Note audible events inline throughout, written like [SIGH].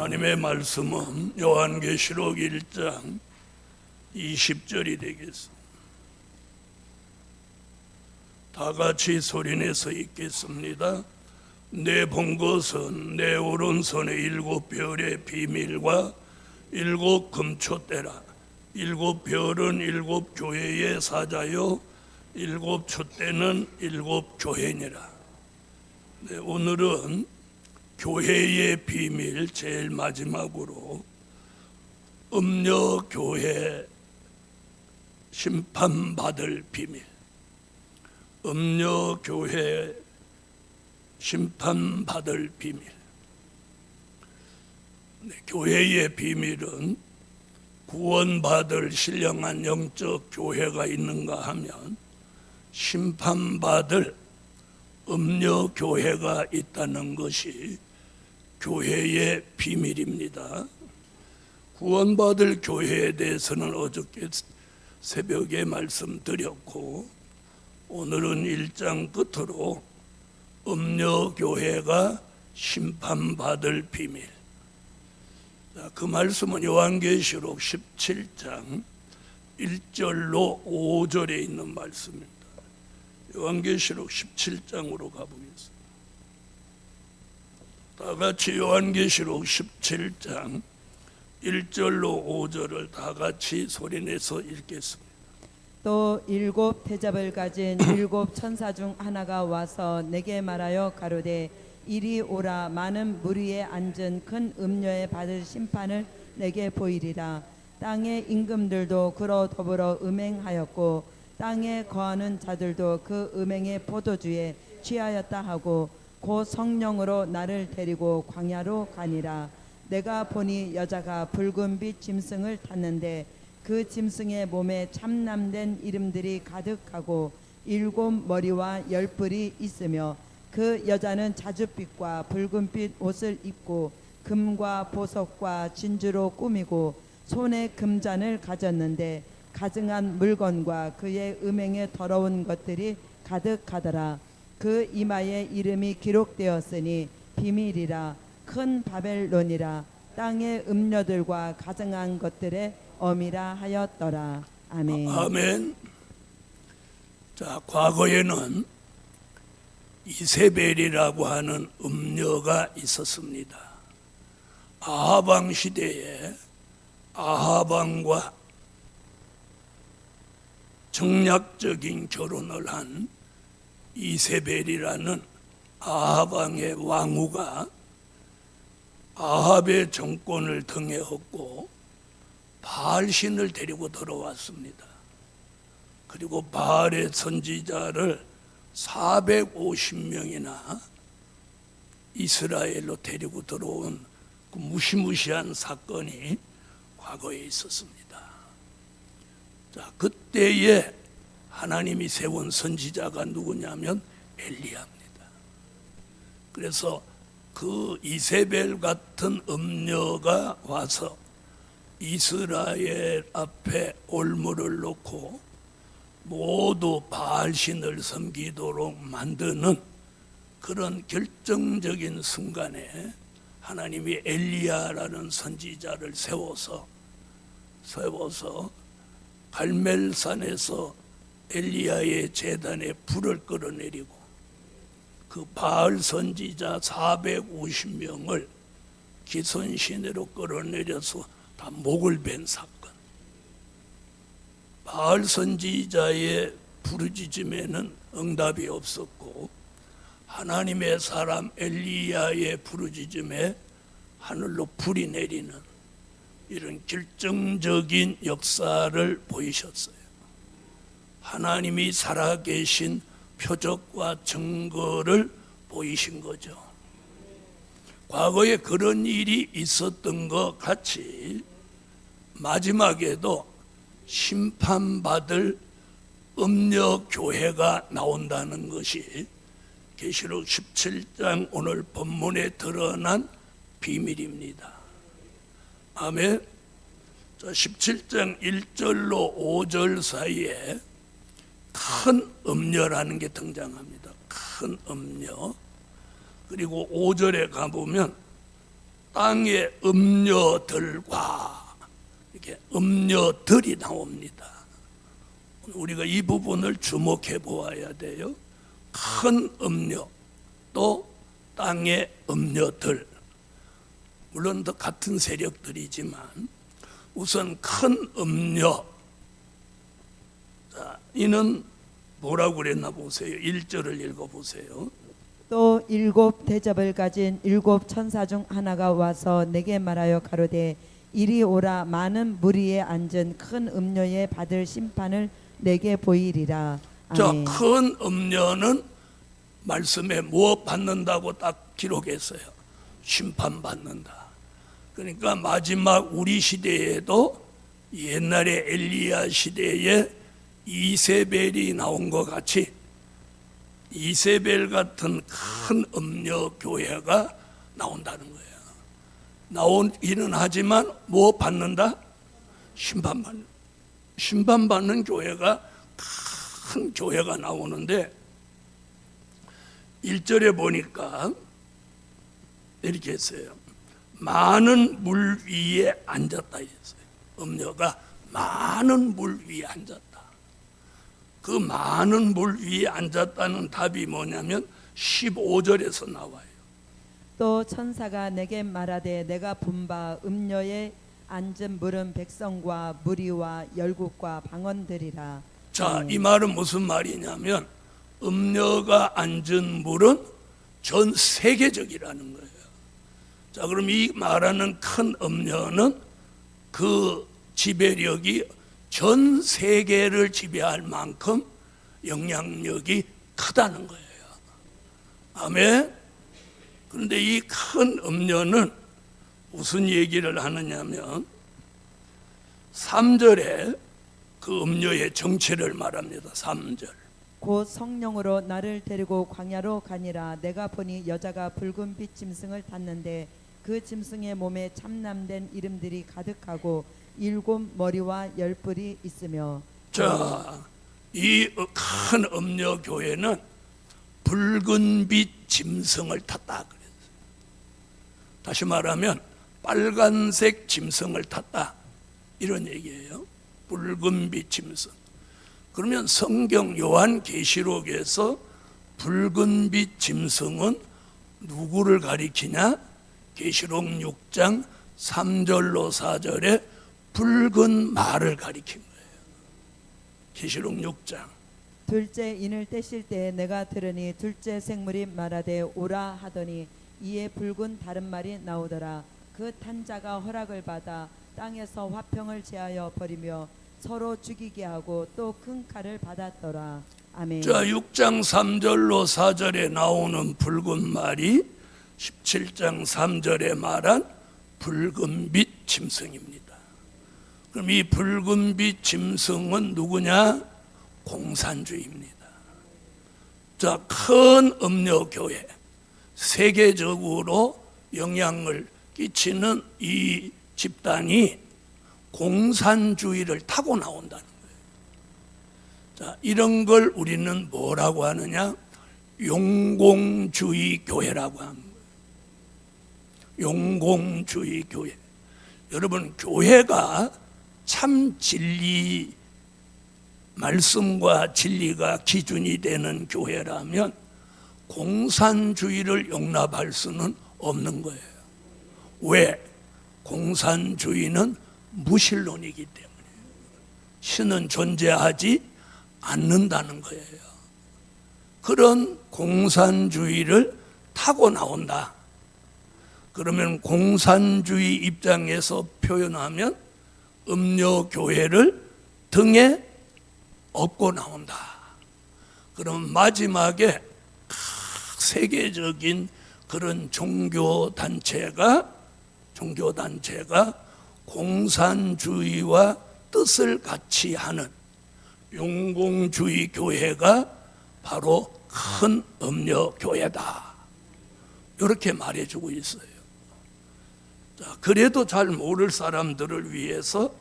하나님의 말씀은 요한계시록 1장 20절이 되겠습니다. 다 같이 소리내서 읽겠습니다. 내본 것은 내 오른손의 일곱 별의 비밀과 일곱 금초대라. 일곱 별은 일곱 교회의 사자요, 일곱 촛대는 일곱 교회니라. 네, 오늘은 교회의 비밀 제일 마지막으로 음녀 교회 심판받을 비밀. 음녀 교회 심판받을 비밀. 네, 교회의 비밀은 구원받을 신령한 영적 교회가 있는가 하면 심판받을 음녀 교회가 있다는 것이 교회의 비밀입니다. 구원받을 교회에 대해서는 어저께 새벽에 말씀드렸고 오늘은 일장 끝으로 음녀 교회가 심판받을 비밀. 자, 그 말씀은 요한계시록 17장 1절로 5절에 있는 말씀입니다. 요한계시록 17장으로 가보겠습니다. 다 같이 요한계시록 17장 1절로 5절을 다 같이 소리내서 읽겠습니다. 또 일곱 대접을 가진 [COUGHS] 일곱 천사 중 하나가 와서 내게 말하여 가로되 이리 오라 많은 무리에 앉은 큰 음녀에 받을 심판을 내게 보이리라 땅의 임금들도 그로 더불어 음행하였고 땅에 거하는 자들도 그 음행의 포도주에 취하였다 하고 곧 성령으로 나를 데리고 광야로 가니라. 내가 보니 여자가 붉은 빛 짐승을 탔는데 그 짐승의 몸에 참남된 이름들이 가득하고 일곱 머리와 열 뿔이 있으며 그 여자는 자줏빛과 붉은빛 옷을 입고 금과 보석과 진주로 꾸미고 손에 금잔을 가졌는데 가증한 물건과 그의 음행에 더러운 것들이 가득하더라 그 이마에 이름이 기록되었으니 비밀이라 큰 바벨론이라 땅의 음녀들과 가증한 것들의 어미라 하였더라. 아멘. 아멘. 자, 과거에는 이세벨이라고 하는 음녀가 있었습니다. 아하방 시대에 아하방과 정략적인 결혼을 한 이세벨이라는 아하방의 왕후가 아합의 정권을 등에 업고 바알신을 데리고 들어왔습니다. 그리고 바알의 선지자를 450명이나 이스라엘로 데리고 들어온 그 무시무시한 사건이 과거에 있었습니다. 자, 그때에 하나님이 세운 선지자가 누구냐면 엘리야입니다. 그래서 그 이세벨 같은 음녀가 와서 이스라엘 앞에 올무를 놓고 모두 바알신을 섬기도록 만드는 그런 결정적인 순간에 하나님이 엘리야라는 선지자를 세워서 세워서 갈멜산에서 엘리야의 재단에 불을 끌어내리고 그 바알 선지자 450명을 기선 시내로 끌어내려서 다 목을 벤 사건. 바알 선지자의 부르짖음에는 응답이 없었고 하나님의 사람 엘리야의 부르짖음에 하늘로 불이 내리는 이런 결정적인 역사를 보이셨어요. 하나님이 살아계신 표적과 증거를 보이신 거죠. 과거에 그런 일이 있었던 것 같이 마지막에도 심판받을 음녀 교회가 나온다는 것이 계시록 17장 오늘 본문에 드러난 비밀입니다. 아멘. 자, 17장 1절로 5절 사이에 큰 음녀라는 게 등장합니다. 큰 음녀. 그리고 5절에 가보면 땅의 음녀들과 이렇게 음녀들이 나옵니다. 우리가 이 부분을 주목해 보아야 돼요. 큰 음녀 또 땅의 음녀들 물론 더 같은 세력들이지만 우선 큰 음녀 자, 이는 뭐라고 그랬나 보세요. 1절을 읽어 보세요. 또 일곱 대접을 가진 일곱 천사 중 하나가 와서 내게 말하여 가로되 이리 오라 많은 무리에 앉은 큰 음료에 받을 심판을 내게 보이리라. 자, 아멘. 큰 음녀는 말씀에 무엇 받는다고 딱 기록했어요. 심판 받는다. 그러니까 마지막 우리 시대에도 옛날에 엘리야 시대에 이세벨이 나온 것 같이 이세벨 같은 큰 음녀 교회가 나온다는 거예요. 나오기는 하지만 뭐 받는다? 심판받는 심판받는 교회가 큰 교회가 나오는데 1절에 보니까 이렇게 했어요. 많은 물 위에 앉았다 했어요. 음녀가 많은 물 위에 앉았다. 그 많은 물 위에 앉았다는 답이 뭐냐면 15절에서 나와요. 또 천사가 내게 말하되 내가 분바 음료에 앉은 물은 백성과 무리와 열국과 방언들이라. 자, 이 말은 무슨 말이냐면 음녀가 앉은 물은 전 세계적이라는 거예요. 자, 그럼 이 말하는 큰 음녀는 그 지배력이 전 세계를 지배할 만큼 영향력이 크다는 거예요. 아멘. 그런데 이 큰 음녀는 무슨 얘기를 하느냐면 3절에 그 음료의 정체를 말합니다. 3절. 곧 성령으로 나를 데리고 광야로 가니라 내가 보니 여자가 붉은 빛 짐승을 탔는데 그 짐승의 몸에 참남된 이름들이 가득하고 일곱 머리와 열 뿔이 있으며 자, 이 큰 음료 교회는 붉은 빛 짐승을 탔다. 다시 말하면 빨간색 짐승을 탔다 이런 얘기예요. 붉은 빛 짐승. 그러면 성경 요한 계시록에서 붉은 빛 짐승은 누구를 가리키냐? 계시록 6장 3절로 4절에 붉은 말을 가리킨 거예요. 계시록 6장. 둘째 인을 떼실 때 내가 들으니 둘째 생물이 말하되 오라 하더니 이에 붉은 다른 말이 나오더라 그 탄자가 허락을 받아 땅에서 화평을 제하여 버리며 서로 죽이게 하고 또 큰 칼을 받았더라 아멘 자, 6장 3절로 4절에 나오는 붉은 말이 17장 3절에 말한 붉은 빛 짐승입니다. 그럼 이 붉은 빛 짐승은 누구냐? 공산주의입니다. 자, 큰 음료 교회 세계적으로 영향을 끼치는 이 집단이 공산주의를 타고 나온다는 자, 이런 걸 우리는 뭐라고 하느냐? 용공주의 교회라고 거예요. 용공주의 교회. 여러분, 교회가 참 진리, 말씀과 진리가 기준이 되는 교회라면 공산주의를 용납할 수는 없는 거예요. 왜? 공산주의는 무신론이기 때문에. 신은 존재하지 않는다는 거예요. 그런 공산주의를 타고 나온다. 그러면 공산주의 입장에서 표현하면 음료 교회를 등에 업고 나온다. 그럼 마지막에 세계적인 그런 종교 단체가 종교 단체가 공산주의와 뜻을 같이 하는 용공주의 교회가 바로 큰 음료 교회다. 이렇게 말해주고 있어요. 자, 그래도 잘 모를 사람들을 위해서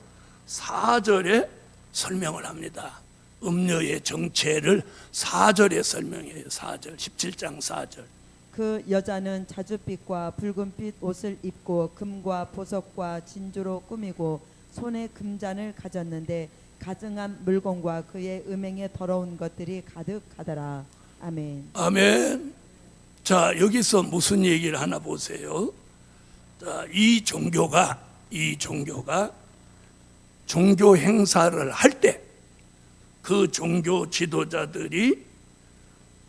4절에 설명을 합니다. 음료의 정체를 4절에 설명해요. 4절, 17장 4절. 그 여자는 자줏빛과 붉은빛 옷을 입고 금과 보석과 진주로 꾸미고 손에 금잔을 가졌는데 가증한 물건과 그의 음행에 더러운 것들이 가득하더라. 아멘. 아멘. 자, 여기서 무슨 얘기를 하나 보세요. 자, 이 종교가, 이 종교가 종교 행사를 할 때 그 종교 지도자들이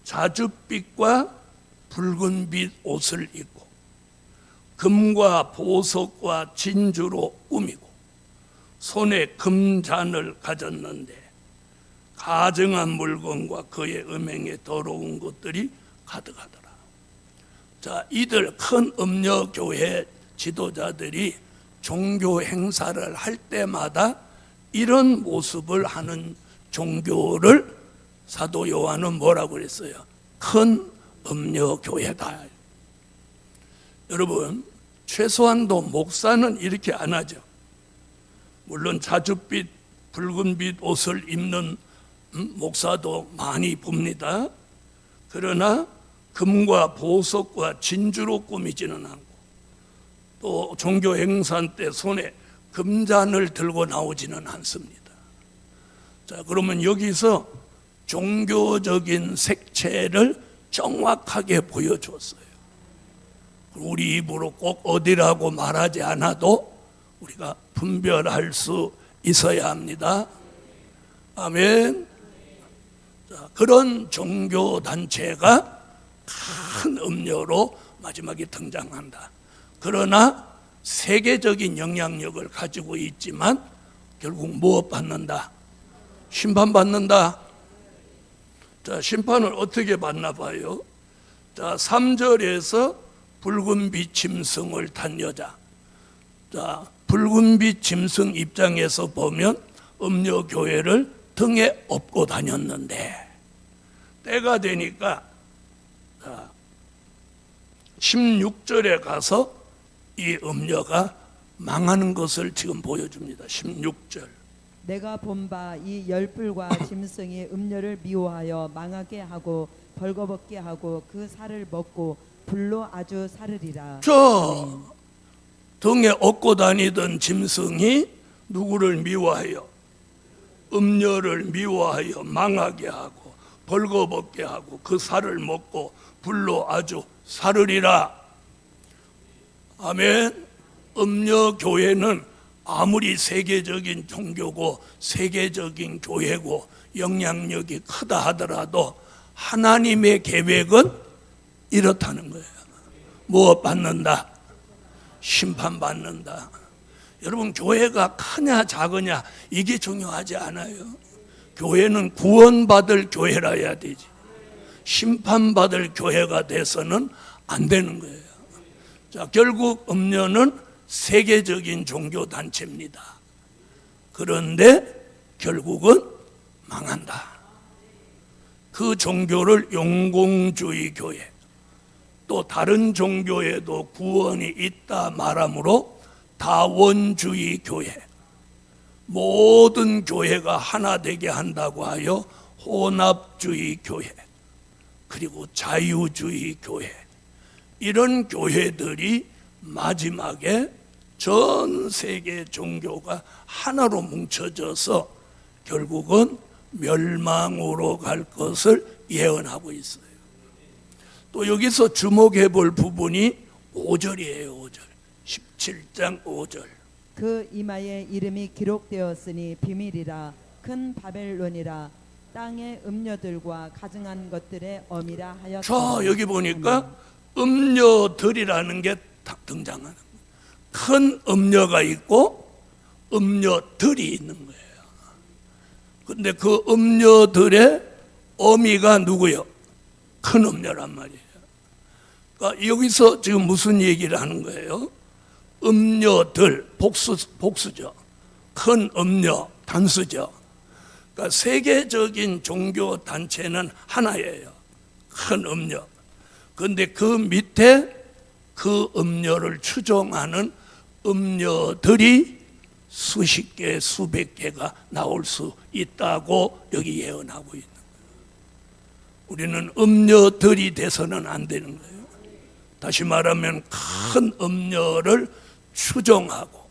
자줏빛과 붉은빛 옷을 입고 금과 보석과 진주로 꾸미고 손에 금잔을 가졌는데 가증한 물건과 그의 음행에 더러운 것들이 가득하더라. 자, 이들 큰 음녀 교회 지도자들이 종교 행사를 할 때마다 이런 모습을 하는 종교를 사도 요한은 뭐라고 그랬어요? 큰 음녀 교회다. 여러분, 최소한도 목사는 이렇게 안 하죠. 물론 자줏빛, 붉은빛 옷을 입는 음, 목사도 많이 봅니다. 그러나 금과 보석과 진주로 꾸미지는 않고 또 종교 행사 때 손에 금잔을 들고 나오지는 않습니다. 자, 그러면 여기서 종교적인 색채를 정확하게 보여줬어요. 우리 입으로 꼭 어디라고 말하지 않아도 우리가 분별할 수 있어야 합니다. 아멘. 자, 그런 종교 단체가 큰 음료로 마지막에 등장한다. 그러나 세계적인 영향력을 가지고 있지만 결국 무엇 받는다? 심판 받는다. 자, 심판을 어떻게 받나 봐요. 자, 3절에서 붉은 빛 짐승을 탄 여자. 자, 붉은 빛 짐승 입장에서 보면 음료 교회를 등에 업고 다녔는데 때가 되니까 자, 16절에 가서 이 음료가 망하는 것을 지금 보여줍니다. 16절. 내가 본 바 이 열불과 [COUGHS] 짐승이 음료를 미워하여 망하게 하고 벌거벗게 하고 그 살을 먹고 불로 아주 사르리라. 저 등에 업고 다니던 짐승이 누구를 미워하여 음녀를 미워하여 망하게 하고 벌거벗게 하고 그 살을 먹고 불로 아주 사르리라. 아멘. 음녀 교회는 아무리 세계적인 종교고 세계적인 교회고 영향력이 크다 하더라도 하나님의 계획은 이렇다는 거예요. 무엇 받는다? 심판 받는다. 여러분 교회가 크냐 작으냐 이게 중요하지 않아요. 교회는 구원받을 교회라 해야 되지. 심판받을 교회가 돼서는 안 되는 거예요. 자, 결국 음료는 세계적인 종교 단체입니다. 그런데 결국은 망한다. 그 종교를 용공주의 교회 또 다른 종교에도 구원이 있다 말하므로 다원주의 교회 모든 교회가 하나 되게 한다고 하여 혼합주의 교회 그리고 자유주의 교회 이런 교회들이 마지막에 전 세계 종교가 하나로 뭉쳐져서 결국은 멸망으로 갈 것을 예언하고 있어요. 또 여기서 주목해 볼 부분이 5절이에요, 5절. 17장 5절. 그 이마에 이름이 기록되었으니 비밀이라 큰 바벨론이라 땅의 음녀들과 가증한 것들의 어미라 하였다. 자, 여기 보니까 음녀들이라는 게딱 등장하는 거예요. 큰 음녀가 있고 음녀들이 있는 거예요. 근데 그 음녀들의 어미가 누구요? 큰 음녀란 말이에요. 그러니까 여기서 지금 무슨 얘기를 하는 거예요? 음녀들 복수 복수죠. 큰 음녀 단수죠. 그러니까 세계적인 종교 단체는 하나예요. 큰 음녀. 그런데 그 밑에 그 음료를 추종하는 음료들이 수십 개, 수백 개가 나올 수 있다고 여기 예언하고 있는 거예요. 우리는 음료들이 돼서는 안 되는 거예요. 다시 말하면 큰 음녀를 추종하고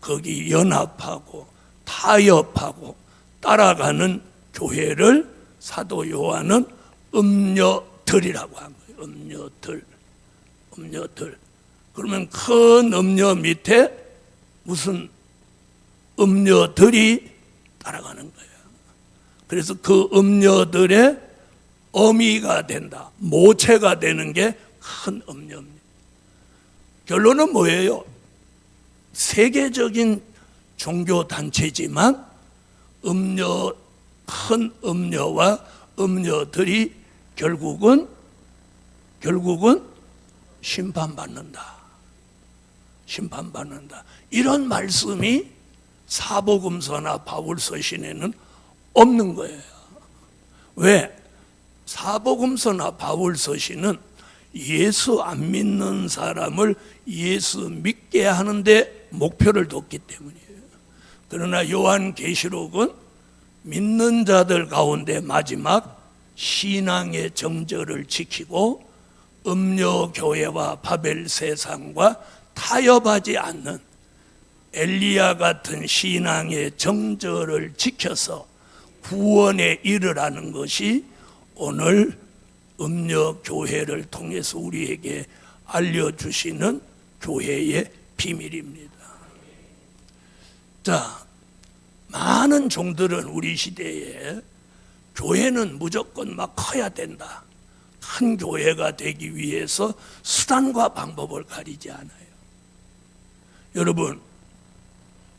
거기 연합하고 타협하고 따라가는 교회를 사도 요한은 음녀들이라고 한 거예요. 음녀들, 음녀들. 그러면 큰 음녀 밑에 무슨 음녀들이 따라가는 거예요. 그래서 그 음녀들의 어미가 된다, 모체가 되는 게 큰 음녀입니다. 결론은 뭐예요? 세계적인 종교 단체지만 음녀 큰 음녀와 음녀들이 결국은 결국은 심판받는다. 심판받는다. 이런 말씀이 사복음서나 바울서신에는 없는 거예요. 왜? 사복음서나 바울서신은 예수 안 믿는 사람을 예수 믿게 하는데 목표를 뒀기 때문이에요. 그러나 요한계시록은 믿는 자들 가운데 마지막 신앙의 정절을 지키고 음료 교회와 바벨 세상과 타협하지 않는 엘리야 같은 신앙의 정절을 지켜서 구원에 이르라는 것이 오늘 음료 교회를 통해서 우리에게 알려주시는 교회의 비밀입니다. 자, 많은 종들은 우리 시대에 교회는 무조건 막 커야 된다. 큰 교회가 되기 위해서 수단과 방법을 가리지 않아요. 여러분,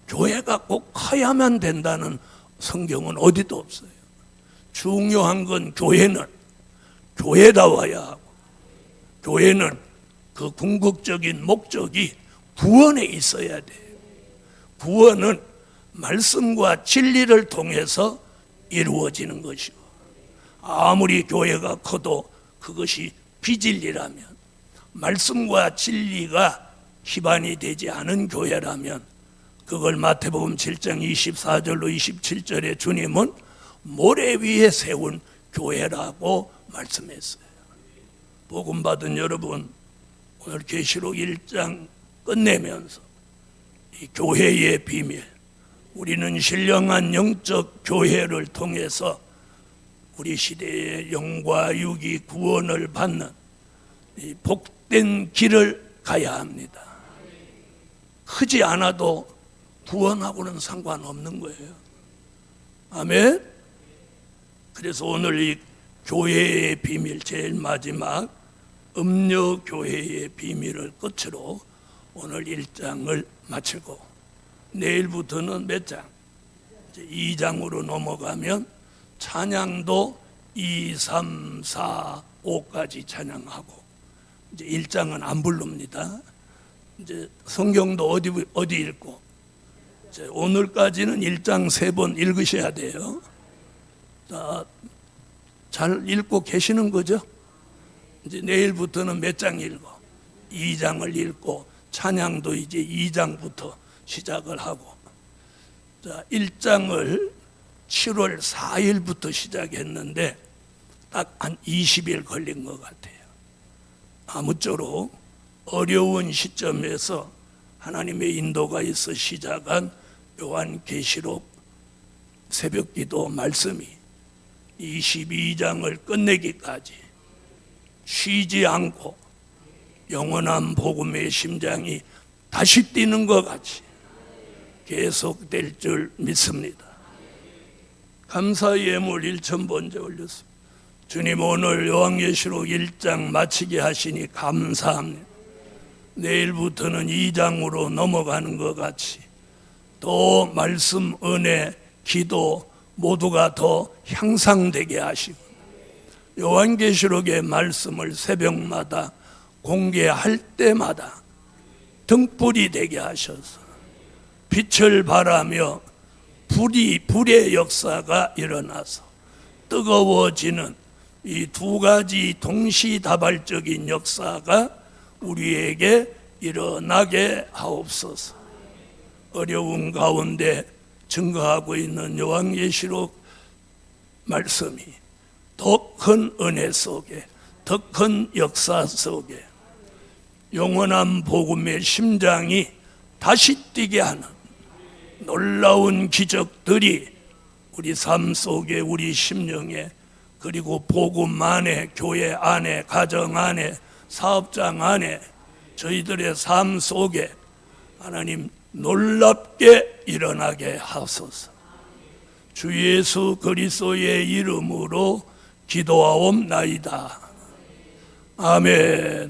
교회가 꼭 커야만 된다는 성경은 어디도 없어요. 중요한 건 교회는 교회다워야 하고, 교회는 그 궁극적인 목적이 구원에 있어야 돼요. 구원은 말씀과 진리를 통해서 이루어지는 것이고 아무리 교회가 커도 그것이 비진리라면 말씀과 진리가 기반이 되지 않은 교회라면 그걸 마태복음 7장 24절로 27절에 주님은 모래 위에 세운 교회라고 말씀했어요. 복음 받은 여러분 오늘 계시록 1장 끝내면서 이 교회의 비밀 우리는 신령한 영적 교회를 통해서 우리 시대의 영과 육이 구원을 받는 이 복된 길을 가야 합니다. 크지 않아도 구원하고는 상관없는 거예요. 아멘. 그래서 오늘 이 교회의 비밀 제일 마지막 음료 교회의 비밀을 끝으로 오늘 1장을 마치고 내일부터는 몇 장? 이제 2장으로 넘어가면 찬양도 2, 3, 4, 5까지 찬양하고 이제 1장은 안 부릅니다. 이제 성경도 어디 어디 읽고 이제 오늘까지는 1장 세 번 읽으셔야 돼요. 자, 잘 읽고 계시는 거죠? 이제 내일부터는 몇 장 읽어? 2장을 읽고 찬양도 이제 2장부터 시작을 하고 자, 1장을 7월 4일부터 시작했는데 딱 한 20일 걸린 것 같아요. 아무쪼록 어려운 시점에서 하나님의 인도가 있어 시작한 요한계시록 새벽기도 말씀이 22장을 끝내기까지 쉬지 않고 영원한 복음의 심장이 다시 뛰는 것 같이 계속될 줄 믿습니다. 감사 예물 1천 번째 올렸습니다. 주님 오늘 요한계시록 1장 마치게 하시니 감사합니다. 내일부터는 2장으로 넘어가는 것 같이 또 말씀, 은혜, 기도 모두가 더 향상되게 하시고 요한계시록의 말씀을 새벽마다 공개할 때마다 등불이 되게 하셔서 빛을 발하며 불이 불의 역사가 일어나서 뜨거워지는 이 두 가지 동시다발적인 역사가 우리에게 일어나게 하옵소서. 어려운 가운데 증거하고 있는 요한계시록 말씀이 더 큰 은혜 속에 더 큰 역사 속에 영원한 복음의 심장이 다시 뛰게 하는 놀라운 기적들이 우리 삶 속에 우리 심령에 그리고 복음 안에 교회 안에 가정 안에 사업장 안에 저희들의 삶 속에 하나님 놀랍게 일어나게 하소서. 주 예수 그리스도의 이름으로 기도하옵나이다. 아멘.